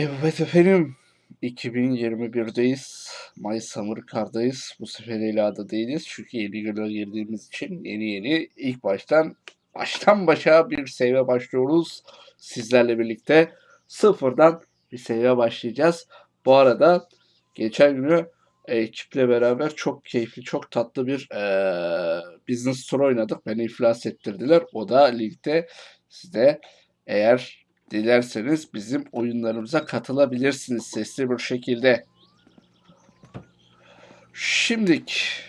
Evet efendim. 2021'deyiz. May Summer Car'dayız. Bu sefer Ela'da değiliz. Çünkü yeni güne girdiğimiz için yeni yeni ilk baştan baştan başa bir save başlıyoruz. Sizlerle birlikte sıfırdan bir save başlayacağız. Bu arada geçen günü ekiple beraber çok keyifli, çok tatlı bir e, business tour oynadık. Beni iflas ettirdiler. O da linkte size eğer dilerseniz bizim oyunlarımıza katılabilirsiniz sesli bir şekilde. Şimdik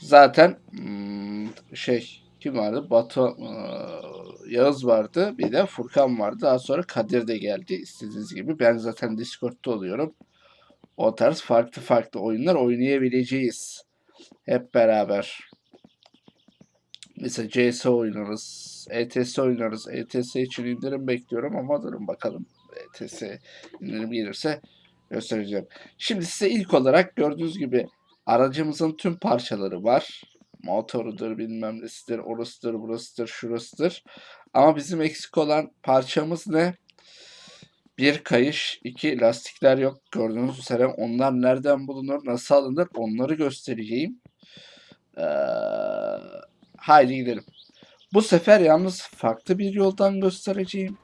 zaten hmm, şey kim vardı? Batu eee, Yağız vardı. Bir de Furkan vardı. Daha sonra Kadir de geldi. İstediğiniz gibi. Ben zaten Discord'da oluyorum. O tarz farklı farklı oyunlar oynayabileceğiz. Hep beraber. Mesela CS oynarız. ETS oynarız. ETS için indirim bekliyorum ama durun bakalım. ETS indirim gelirse göstereceğim. Şimdi size ilk olarak gördüğünüz gibi aracımızın tüm parçaları var. Motorudur, bilmem nesidir, orasıdır, burasıdır, şurasıdır. Ama bizim eksik olan parçamız ne? Bir kayış, iki lastikler yok. Gördüğünüz üzere onlar nereden bulunur, nasıl alınır onları göstereceğim. Ee, haydi gidelim. Bu sefer yalnız farklı bir yoldan göstereceğim.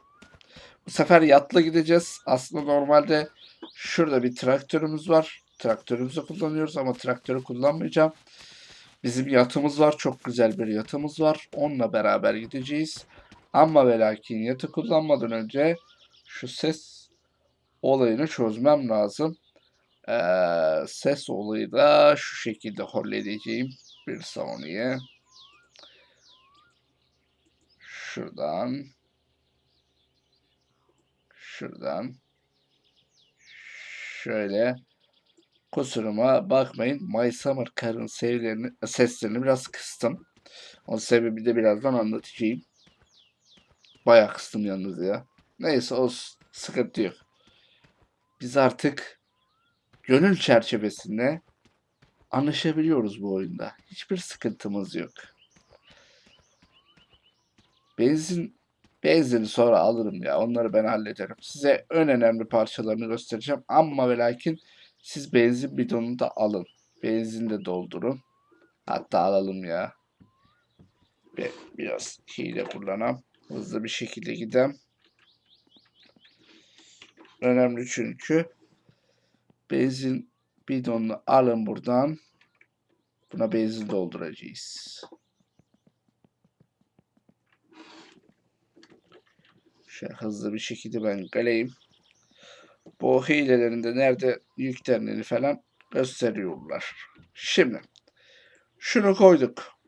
Bu sefer yatla gideceğiz. Aslında normalde şurada bir traktörümüz var. Traktörümüzü kullanıyoruz ama traktörü kullanmayacağım. Bizim yatımız var. Çok güzel bir yatımız var. Onunla beraber gideceğiz. Ama ve lakin yatı kullanmadan önce şu ses olayını çözmem lazım. Ee, ses olayı da şu şekilde halledeceğim. Bir saniye. Şuradan. Şuradan. Şöyle. Kusuruma bakmayın. My Summer Car'ın seslerini, biraz kıstım. O sebebi de birazdan anlatacağım. Bayağı kıstım yalnız ya. Neyse o sıkıntı yok. Biz artık gönül çerçevesinde anlaşabiliyoruz bu oyunda. Hiçbir sıkıntımız yok. Benzin benzini sonra alırım ya. Onları ben hallederim. Size en önemli parçalarını göstereceğim. Ama ve lakin siz benzin bidonunu da alın. Benzin de doldurun. Hatta alalım ya. Ve biraz hile kullanam. Hızlı bir şekilde gidem. Önemli çünkü. Benzin bidonunu alın buradan. Buna benzin dolduracağız. Şöyle hızlı bir şekilde ben galeyim. Bu hilelerinde nerede yüklendiğini falan gösteriyorlar. Şimdi şunu koyduk.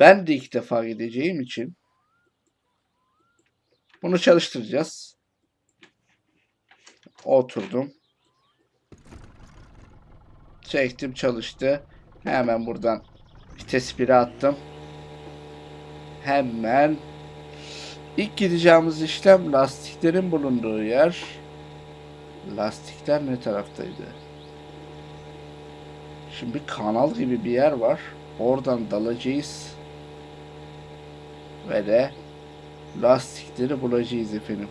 Ben de ilk defa gideceğim için bunu çalıştıracağız. Oturdum. Çektim çalıştı. Hemen buradan vites 1'e attım. Hemen ilk gideceğimiz işlem lastiklerin bulunduğu yer. Lastikler ne taraftaydı? Şimdi bir kanal gibi bir yer var. Oradan dalacağız. Ve de lastikleri bulacağız efendim.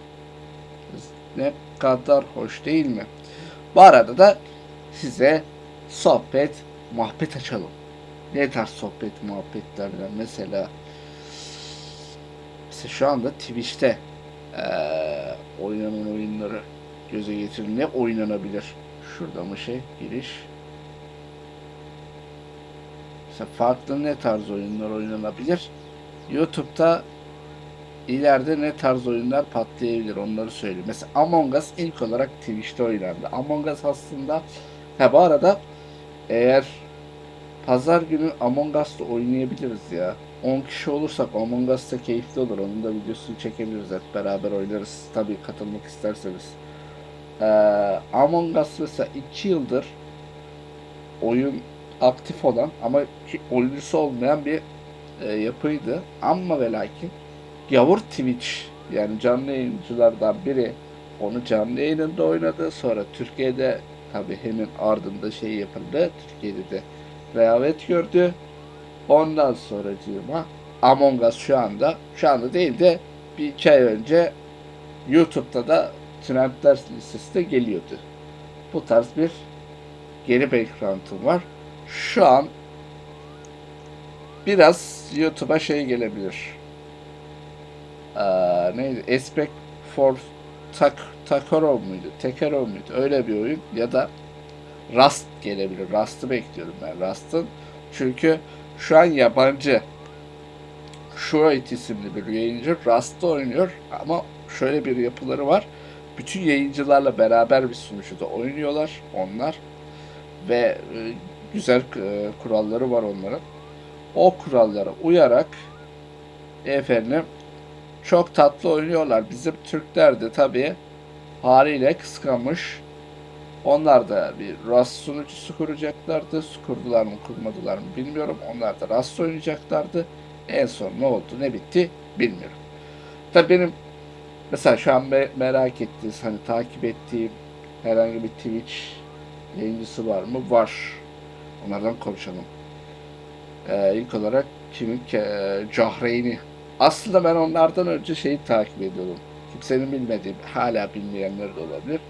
Ne kadar hoş değil mi? Bu arada da size sohbet, muhabbet açalım. Ne tarz sohbet muhabbetlerden mesela Mesela şu anda Twitch'te eee oynanan oyunları göze getirin. Ne oynanabilir? Şurada mı şey? Giriş. Mesela farklı ne tarz oyunlar oynanabilir? YouTube'da ileride ne tarz oyunlar patlayabilir onları söyleyeyim. Mesela Among Us ilk olarak Twitch'te oynandı. Among Us aslında ha bu arada eğer pazar günü Among Us'ta oynayabiliriz ya. 10 kişi olursak Among Us da keyifli olur. Onun da videosunu çekebiliriz hep beraber oynarız. Tabii katılmak isterseniz. Ee, Among Us mesela 2 yıldır oyun aktif olan ama oyuncusu olmayan bir e, yapıydı. Ama ve lakin Gavur Twitch yani canlı yayıncılardan biri onu canlı yayınında oynadı. Sonra Türkiye'de tabii hemen ardında şey yapıldı. Türkiye'de de rehavet gördü. Ondan sonracığıma Among Us şu anda şu anda değil de bir iki ay önce YouTube'da da trendler listesinde geliyordu. Bu tarz bir geri background'um var. Şu an biraz YouTube'a şey gelebilir. Ee, neydi? Aspect for Tak Takarov muydu? Tekerov muydu? Öyle bir oyun ya da Rust gelebilir. Rust'ı bekliyorum ben. Rust'ın çünkü şu an yabancı Shroid isimli bir yayıncı Rust'ta oynuyor ama şöyle bir yapıları var. Bütün yayıncılarla beraber bir sunucuda oynuyorlar onlar ve e, güzel e, kuralları var onların. O kurallara uyarak efendim çok tatlı oynuyorlar. Bizim Türkler de tabii haliyle kıskanmış. Onlar da bir Rust sunucusu kuracaklardı. Kurdular mı kurmadılar mı bilmiyorum. Onlar da Rust oynayacaklardı. En son ne oldu ne bitti bilmiyorum. Tabii benim mesela şu an me- merak ettiğiniz hani takip ettiğim herhangi bir Twitch yayıncısı var mı? Var. Onlardan konuşalım. Ee, ilk olarak kimin? Ke- Cahreyn'i. Aslında ben onlardan önce şeyi takip ediyordum. Kimsenin bilmediği, hala bilmeyenler de olabilir.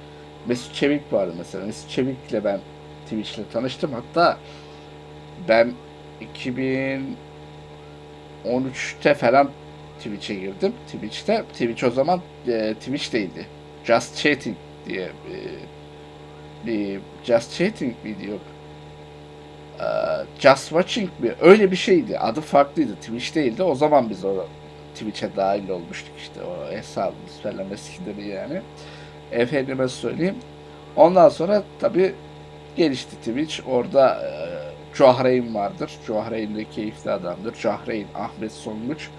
Mesut Çevik vardı mesela. Mesut Çevik'le ben Twitch'le tanıştım. Hatta ben 2013'te falan Twitch'e girdim. Twitch'te. Twitch o zaman e, Twitch değildi. Just Chatting diye bir, bir Just Chatting miydi yok. Ee, Just Watching mi? Öyle bir şeydi. Adı farklıydı. Twitch değildi. O zaman biz o Twitch'e dahil olmuştuk işte. O hesabımız falan eskileri yani. Efendime söyleyeyim. Ondan sonra tabi gelişti Twitch. Orada e, Cahreyn vardır. Cahreyn de keyifli adamdır. Cahreyn, Ahmet Songuç.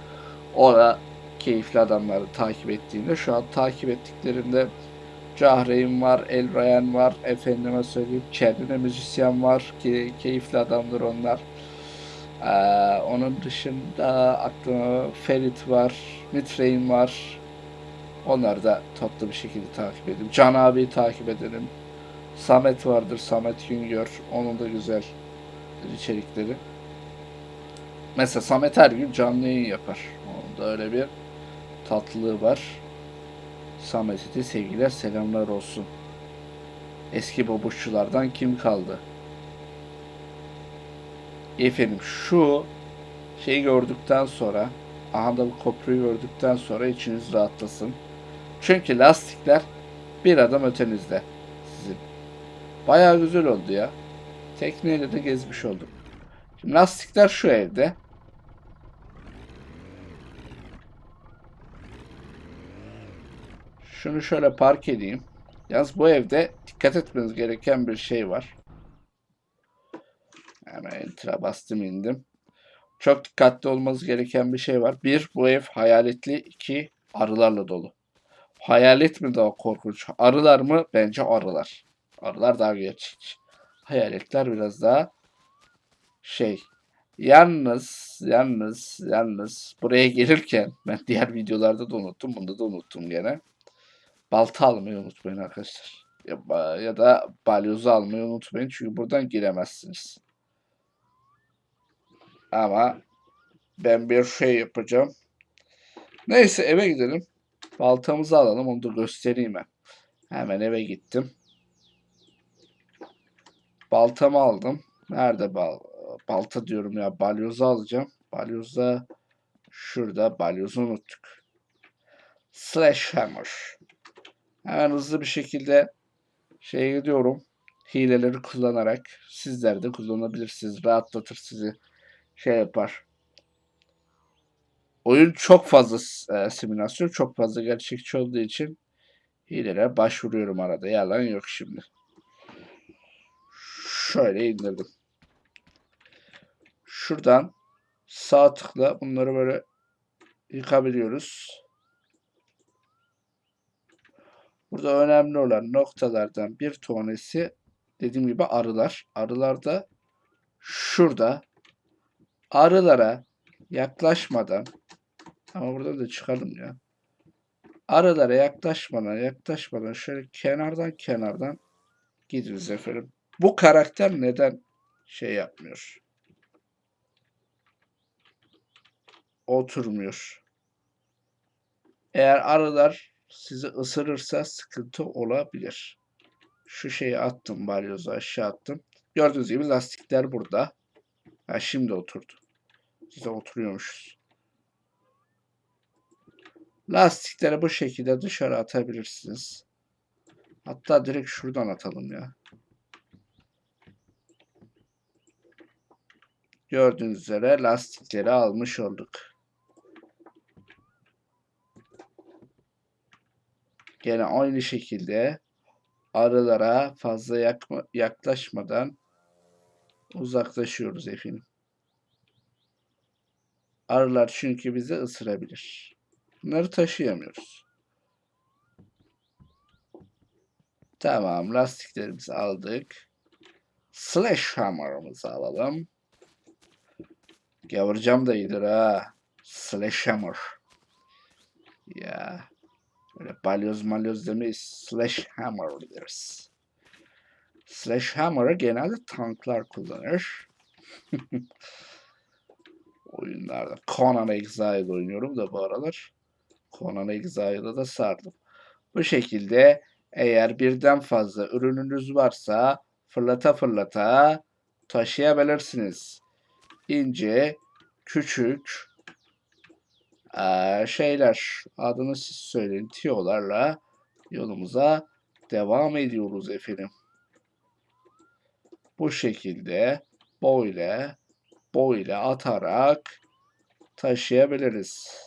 O da keyifli adamları takip ettiğimde şu an takip ettiklerimde Cahreyn var, El Ryan var, efendime söyleyeyim kendine müzisyen var ki keyifli adamdır onlar. Ee, onun dışında aklıma Ferit var, Mitrein var. Onları da toplu bir şekilde takip edeyim. Can abiyi takip edelim. Samet vardır, Samet Güngör. Onun da güzel içerikleri. Mesela Samet her gün canlı yayın yapar. Onun da öyle bir tatlılığı var. Samet'e de sevgiler, selamlar olsun. Eski babuşçulardan kim kaldı? Efendim şu şeyi gördükten sonra aha da bu köprüyü gördükten sonra içiniz rahatlasın. Çünkü lastikler bir adım ötenizde sizin. Bayağı güzel oldu ya. Tekneyle de gezmiş olduk. Şimdi lastikler şu evde. Şunu şöyle park edeyim. Yalnız bu evde dikkat etmeniz gereken bir şey var. Hemen enter'a bastım indim. Çok dikkatli olmanız gereken bir şey var. Bir, bu ev hayaletli. iki arılarla dolu. Hayalet mi daha korkunç? Arılar mı? Bence arılar. Arılar daha gerçekçi. Hayaletler biraz daha şey. Yalnız, yalnız, yalnız buraya gelirken ben diğer videolarda da unuttum. Bunda da unuttum gene. Balta almayı unutmayın arkadaşlar. Ya, ya da balyozu almayı unutmayın. Çünkü buradan giremezsiniz. Ama ben bir şey yapacağım. Neyse eve gidelim. Baltamızı alalım. Onu da göstereyim ben. Hemen eve gittim. Baltamı aldım. Nerede bal balta diyorum ya. Balyozu alacağım. Balyoz da şurada. Balyozu unuttuk. Slash hammer. Hemen hızlı bir şekilde şeye gidiyorum. Hileleri kullanarak sizler de kullanabilirsiniz. Rahatlatır sizi. Şey yapar. Oyun çok fazla e, simülasyon, çok fazla gerçekçi olduğu için hilelere başvuruyorum arada. Yalan yok şimdi. Şöyle indirdim. Şuradan sağ tıkla bunları böyle yıkabiliyoruz. Burada önemli olan noktalardan bir tanesi dediğim gibi arılar. Arılar da şurada arılara yaklaşmadan ama buradan da çıkalım ya. Arılara yaklaşmadan yaklaşmadan şöyle kenardan kenardan gidiyoruz efendim. Bu karakter neden şey yapmıyor? Oturmuyor. Eğer arılar sizi ısırırsa sıkıntı olabilir. Şu şeyi attım balyozu aşağı attım. Gördüğünüz gibi lastikler burada. Ha şimdi oturdu. Size oturuyormuşuz. Lastikleri bu şekilde dışarı atabilirsiniz. Hatta direkt şuradan atalım ya. Gördüğünüz üzere lastikleri almış olduk. Gene aynı şekilde arılara fazla yakma, yaklaşmadan uzaklaşıyoruz efendim. Arılar çünkü bizi ısırabilir. Bunları taşıyamıyoruz. Tamam, lastiklerimizi aldık. Sledgehammer'ımızı alalım. Gavurcam da iyidir ha. Sledgehammer. Ya. Böyle balyoz malyoz demeyiz. Sledgehammer deriz. Sledgehammer'ı genelde tanklar kullanır. Oyunlarda. Conan Exile oynuyorum da bu aralar. Conan Exile'da da sardım. Bu şekilde eğer birden fazla ürününüz varsa fırlata fırlata taşıyabilirsiniz. İnce, küçük eee, şeyler adını siz söyleyin tiyolarla yolumuza devam ediyoruz efendim. Bu şekilde böyle böyle atarak taşıyabiliriz.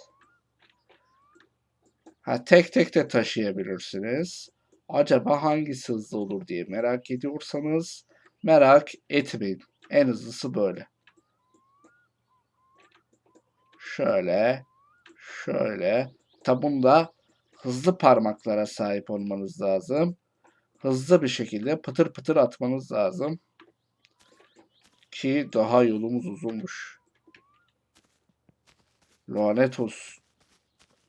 Ha tek tek de taşıyabilirsiniz. Acaba hangisi hızlı olur diye merak ediyorsanız merak etmeyin. En hızlısı böyle. Şöyle, şöyle. Tabi bunda hızlı parmaklara sahip olmanız lazım. Hızlı bir şekilde pıtır pıtır atmanız lazım. Ki daha yolumuz uzunmuş. Lanet olsun.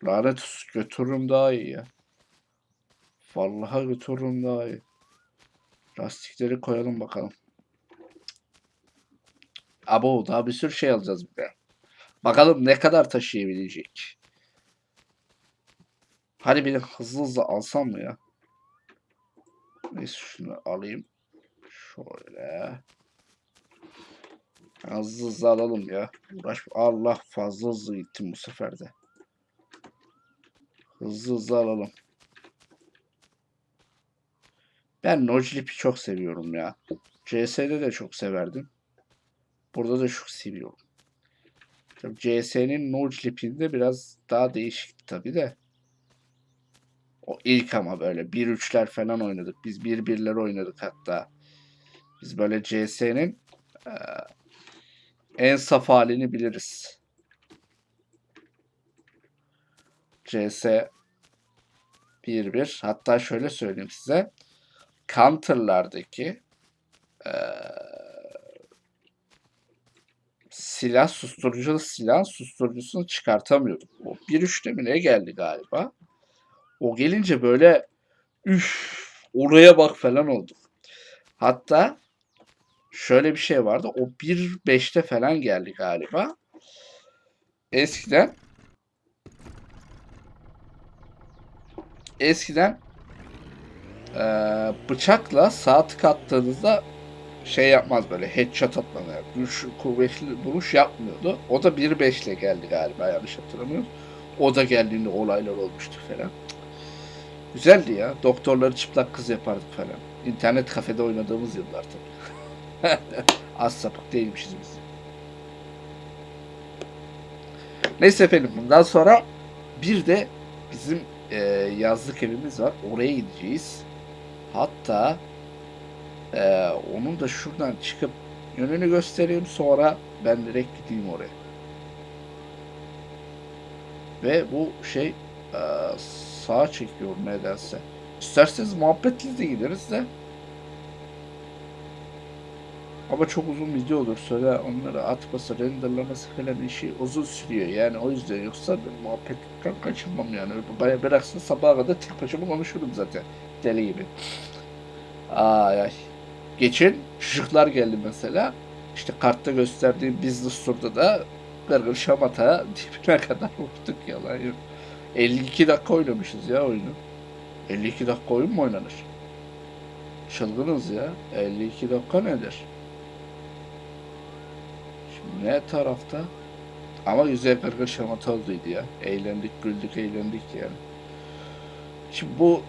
Lanet olsun. Götürürüm daha iyi ya. Vallahi götürürüm daha iyi. Lastikleri koyalım bakalım. Abo daha bir sürü şey alacağız buraya. Bakalım ne kadar taşıyabilecek. Hadi bir de hızlı hızlı alsam mı ya? Neyse şunu alayım. Şöyle. Hızlı hızlı alalım ya. Uğraş. Allah fazla hızlı gittim bu sefer de. Hızlı hızlı alalım. Ben Noclip'i çok seviyorum ya. CS'de de çok severdim. Burada da çok seviyorum. Tabii CS'nin Noclip'inde biraz daha değişik tabii de. O ilk ama böyle 1-3'ler falan oynadık. Biz 1-1'ler oynadık hatta. Biz böyle CS'nin en saf halini biliriz. CS 1-1. Hatta şöyle söyleyeyim size. Counter'lardaki eee, silah susturucu silah susturucusunu çıkartamıyordum. O 1-3'te mi ne geldi galiba? O gelince böyle üf oraya bak falan oldu. Hatta şöyle bir şey vardı. O 1.5'te falan geldi galiba. Eskiden eskiden eee, bıçakla sağ tık attığınızda şey yapmaz böyle headshot atmadı. Yani vuruş, kuvvetli vuruş yapmıyordu. O da 1.5 ile geldi galiba yanlış hatırlamıyorum. O da geldiğinde olaylar olmuştu falan. Güzeldi ya. Doktorları çıplak kız yapardık falan. İnternet kafede oynadığımız yıllar tabii. Az sapık değilmişiz biz. Neyse efendim bundan sonra bir de bizim e, yazlık evimiz var. Oraya gideceğiz. Hatta e, onun da şuradan çıkıp yönünü göstereyim sonra ben direkt gideyim oraya. Ve bu şey e, sağa çekiyor nedense. İsterseniz muhabbetli de gideriz de. Ama çok uzun video olur. Söyle onları atması, renderlaması falan işi uzun sürüyor. Yani o yüzden yoksa ben muhabbetten kaçınmam yani. Baya bıraksın sabaha kadar tek başıma konuşurum zaten. Deli gibi. Ay ay. Geçen çocuklar geldi mesela. İşte kartta gösterdiğim business turda da gırgır şamata dibine kadar vurduk yalan yok. 52 dakika oynamışız ya oyunu. 52 dakika oyun mu oynanır? Çılgınız ya. 52 dakika nedir? Ne tarafta? Ama güzel kırgır şamata olduydu ya. Eğlendik, güldük, eğlendik yani. Şimdi bu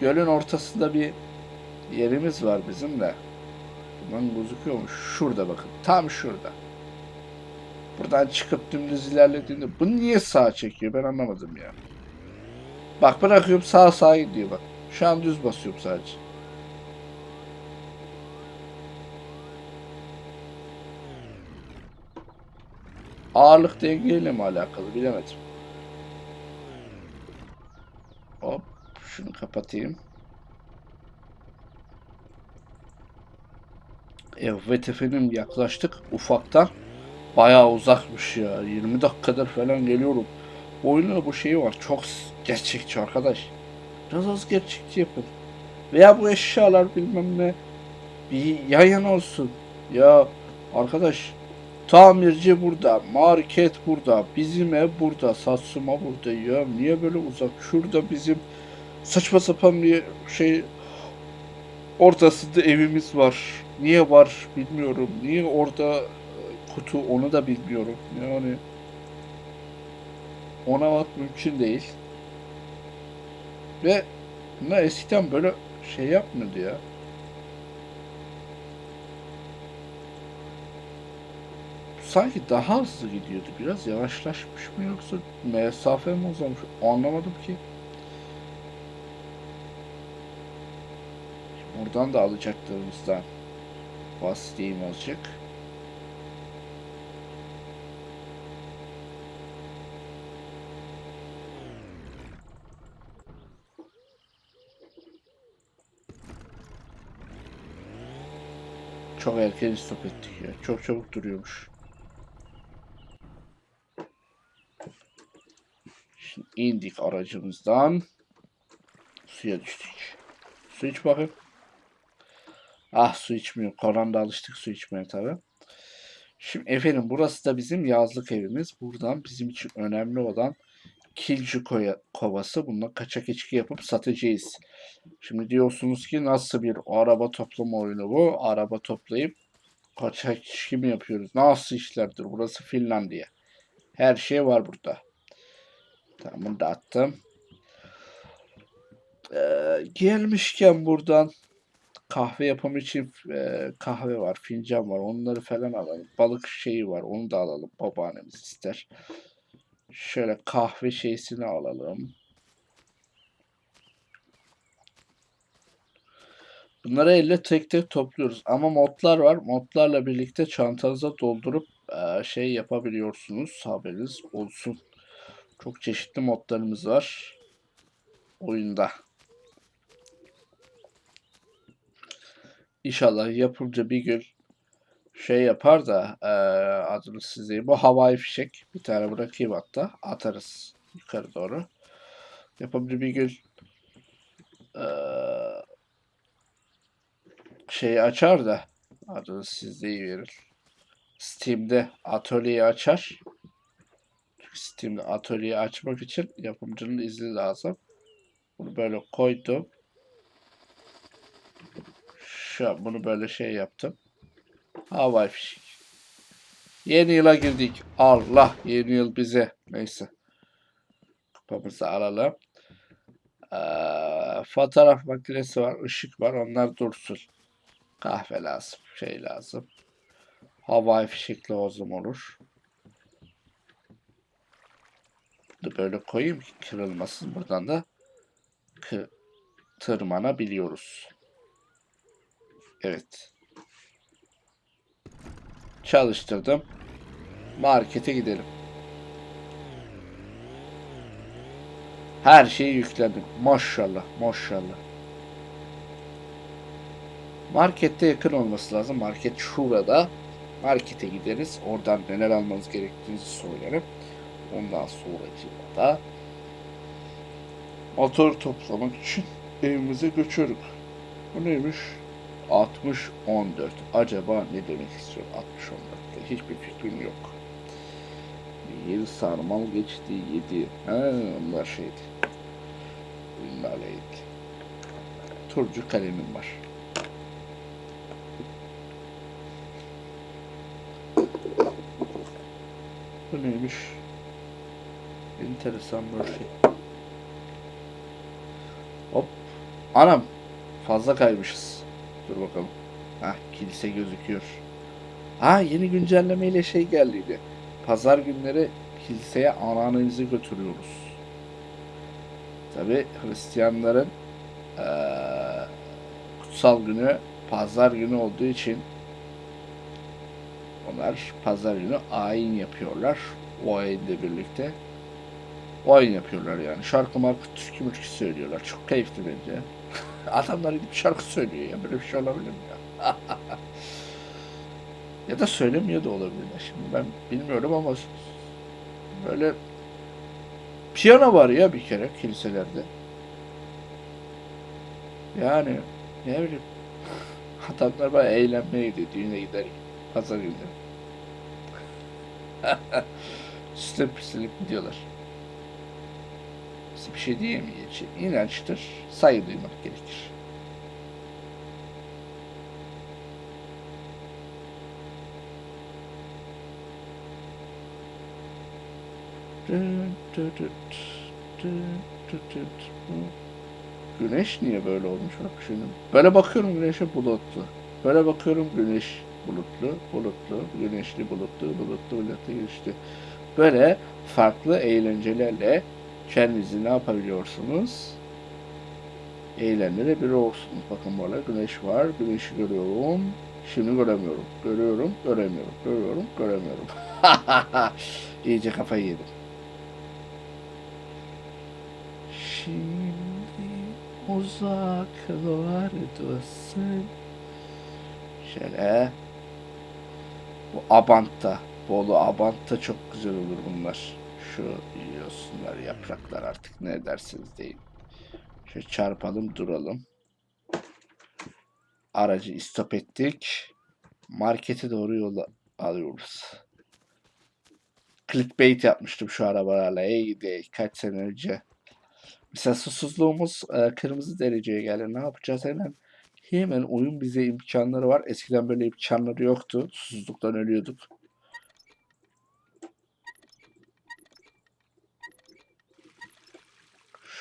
gölün ortasında bir yerimiz var bizim de. Buradan gözüküyor mu? Şurada bakın. Tam şurada. Buradan çıkıp dümdüz ilerlediğinde bu niye sağa çekiyor ben anlamadım ya. Bak bırakıyorum sağa sağa gidiyor bak. Şu an düz basıyorum sadece. Ağırlık dengeyle mi alakalı bilemedim. Hop şunu kapatayım. Evet efendim yaklaştık ufaktan. Bayağı uzakmış ya. 20 dakikadır falan geliyorum. Oyunun bu şeyi var. Çok gerçekçi arkadaş. Biraz az gerçekçi yapın. Veya bu eşyalar bilmem ne bir yan yana olsun. Ya arkadaş tamirci burada, market burada, bizim ev burada, Satsuma burada ya. Niye böyle uzak? Şurada bizim saçma sapan bir şey ortasında evimiz var. Niye var bilmiyorum. Niye orada e, kutu onu da bilmiyorum. Yani ona bak mümkün değil. Ve bunlar eskiden böyle şey yapmıyordu ya. Sanki daha hızlı gidiyordu. Biraz yavaşlaşmış mı yoksa mesafe mi uzamış? Anlamadım ki. Buradan da alacaklarımızdan bahsedeyim azıcık. Çok erken stop ettik ya. Çok çabuk duruyormuş. İndik aracımızdan. Suya düştük. Su iç bakayım. Ah su içmiyor. Koranda alıştık su içmeye tabi. Şimdi efendim burası da bizim yazlık evimiz. Buradan bizim için önemli olan Kilcu kovası. Bununla kaçak içki yapıp satacağız. Şimdi diyorsunuz ki nasıl bir araba toplama oyunu bu? Araba toplayıp kaçak içki mi yapıyoruz? Nasıl işlerdir? Burası Finlandiya. Her şey var burada. Tamam bunu da attım. Ee, gelmişken buradan kahve yapımı için e, kahve var, fincan var. Onları falan alalım. Balık şeyi var. Onu da alalım. Babaannemiz ister. Şöyle kahve şeysini alalım. Bunları elle tek tek topluyoruz. Ama modlar var. Modlarla birlikte çantanıza doldurup e, şey yapabiliyorsunuz. Haberiniz olsun. Çok çeşitli modlarımız var. Oyunda. İnşallah yapımcı bir gün şey yapar da e, adını size bu havai fişek bir tane bırakayım hatta atarız yukarı doğru. Yapımcı bir gün e, şeyi açar da adını sizde verir. Steam'de atölyeyi açar. Steam'de atölyeyi açmak için yapımcının izni lazım. Bunu böyle koydum. Şu an bunu böyle şey yaptım. Havai fişek. Yeni yıla girdik. Allah yeni yıl bize. Neyse. Kupamızı alalım. Ee, fotoğraf makinesi var. ışık var. Onlar dursun. Kahve lazım. Şey lazım. Havai fişek lazım olur. Bunu böyle koyayım ki kırılmasın. Buradan da tırmanabiliyoruz. Evet. Çalıştırdım. Markete gidelim. Her şeyi yükledim. Maşallah, maşallah. Markette yakın olması lazım. Market şurada. Markete gideriz. Oradan neler almanız gerektiğini söylerim. Ondan sonra da motor toplamak için evimize göçüyoruz. Bu neymiş? 60 14. Acaba ne demek istiyor 60 14'te? Hiçbir fikrim yok. Bir sarmal geçti yedi. Ha, onlar şeydi. Bunlarlaydı. Turcu kalemim var. Bu neymiş? Enteresan bir şey. Hop. Anam. Fazla kaymışız. Dur bakalım. Hah kilise gözüküyor. Ha yeni güncellemeyle şey geldiydi. Pazar günleri kiliseye anneannemizi götürüyoruz. Tabi Hristiyanların eee, kutsal günü pazar günü olduğu için onlar pazar günü ayin yapıyorlar. O ayinle birlikte. O ayin yapıyorlar yani. Şarkı markı türkü mürkü söylüyorlar. Çok keyifli bence. Adamlar gidip şarkı söylüyor ya. Böyle bir şey olabilir mi ya? ya da söylemiyor da olabilir. Şimdi ben bilmiyorum ama böyle piyano var ya bir kere kiliselerde. Yani ne bileyim adamlar bayağı eğlenmeye gidiyor düğüne gider. Pazar günleri. Süsle püslenip gidiyorlar. Biz bir şey diyemeyeceğiz. İnançtır. Saygı duymak gerekir. Güneş niye böyle olmuş bak şimdi. Böyle bakıyorum güneşe bulutlu. Böyle bakıyorum güneş bulutlu, bulutlu, güneşli, bulutlu, bulutlu, bulutlu, güneşli. Böyle farklı eğlencelerle kendinizi ne yapabiliyorsunuz? Eğlendirebiliyorsunuz. Bakın böyle güneş var. Güneşi görüyorum. Şimdi göremiyorum. Görüyorum, göremiyorum. Görüyorum, göremiyorum. İyice kafayı yedim. Şimdi uzaklardasın. Şöyle. Bu Abant'ta. Bolu Abant'ta çok güzel olur bunlar. Şu yiyorsunlar yapraklar artık ne dersiniz deyin. Şöyle çarpalım duralım. Aracı istop ettik. Markete doğru yola alıyoruz. Clickbait yapmıştım şu arabalarla. Ey gidi kaç sene önce. Mesela susuzluğumuz e, kırmızı dereceye geldi. Ne yapacağız hemen? Hemen oyun bize imkanları var. Eskiden böyle imkanları yoktu. Susuzluktan ölüyorduk.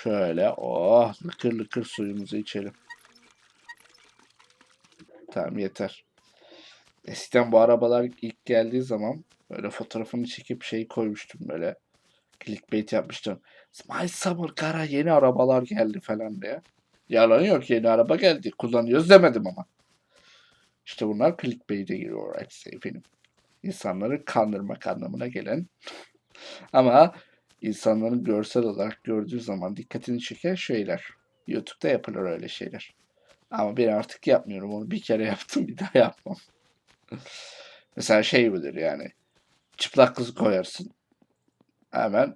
Şöyle oh lıkır lıkır suyumuzu içelim. Tamam yeter. Eskiden bu arabalar ilk geldiği zaman böyle fotoğrafını çekip şey koymuştum böyle. Clickbait yapmıştım. My Summer Car'a yeni arabalar geldi falan diye. Yalan yok yeni araba geldi. Kullanıyoruz demedim ama. İşte bunlar clickbait'e giriyor hepsi efendim. İnsanları kandırmak anlamına gelen. ama insanların görsel olarak gördüğü zaman dikkatini çeken şeyler. YouTube'da yapılır öyle şeyler. Ama ben artık yapmıyorum onu. Bir kere yaptım bir daha yapmam. Mesela şey bilir yani. Çıplak kız koyarsın. Hemen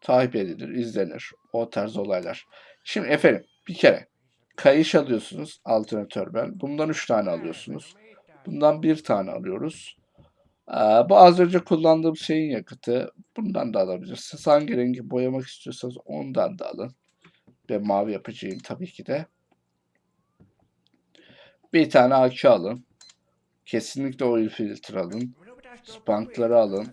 takip edilir, izlenir. O tarz olaylar. Şimdi efendim bir kere kayış alıyorsunuz alternatör ben. Bundan 3 tane alıyorsunuz. Bundan bir tane alıyoruz. Bu az önce kullandığım şeyin yakıtı. Bundan da alabilirsiniz. Hangi rengi boyamak istiyorsanız ondan da alın. Ben mavi yapacağım tabii ki de. Bir tane AK alın. Kesinlikle oil filtre alın. Spankları alın.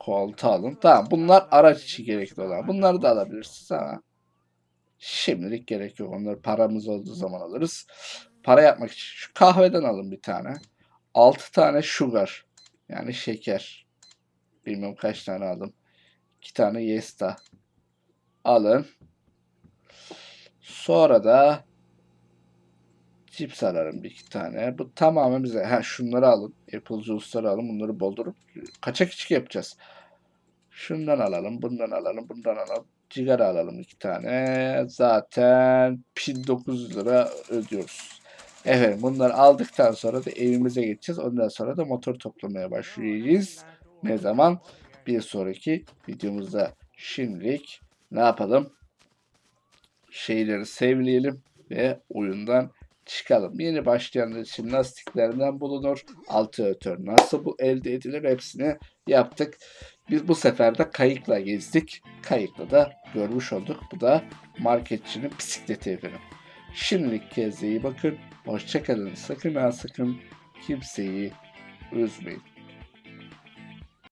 Koltuğu alın. Tamam bunlar araç içi gerekli olan. Bunları da alabilirsiniz ama şimdilik gerek yok. Onları paramız olduğu zaman alırız. Para yapmak için şu kahveden alın bir tane. 6 tane sugar. Yani şeker. Bilmiyorum kaç tane aldım. 2 tane yesta. Alın. Sonra da cips ararım bir iki tane. Bu tamamen bize. Ha şunları alın. Apple Juice'ları alın. Bunları boldurup kaçak içki yapacağız. Şundan alalım. Bundan alalım. Bundan alalım. Cigara alalım iki tane. Zaten pin 900 lira ödüyoruz. Evet bunları aldıktan sonra da evimize geçeceğiz. Ondan sonra da motor toplamaya başlayacağız. Ne zaman? Bir sonraki videomuzda. Şimdilik ne yapalım? Şeyleri sevleyelim ve oyundan çıkalım. Yeni başlayanlar için lastiklerden bulunur. Altı ötör nasıl bu elde edilir hepsini yaptık. Biz bu sefer de kayıkla gezdik. Kayıkla da görmüş olduk. Bu da marketçinin bisikleti efendim. Şimdilik kendinize iyi bakın. Hoşçakalın. Sakın ha sakın kimseyi üzmeyin.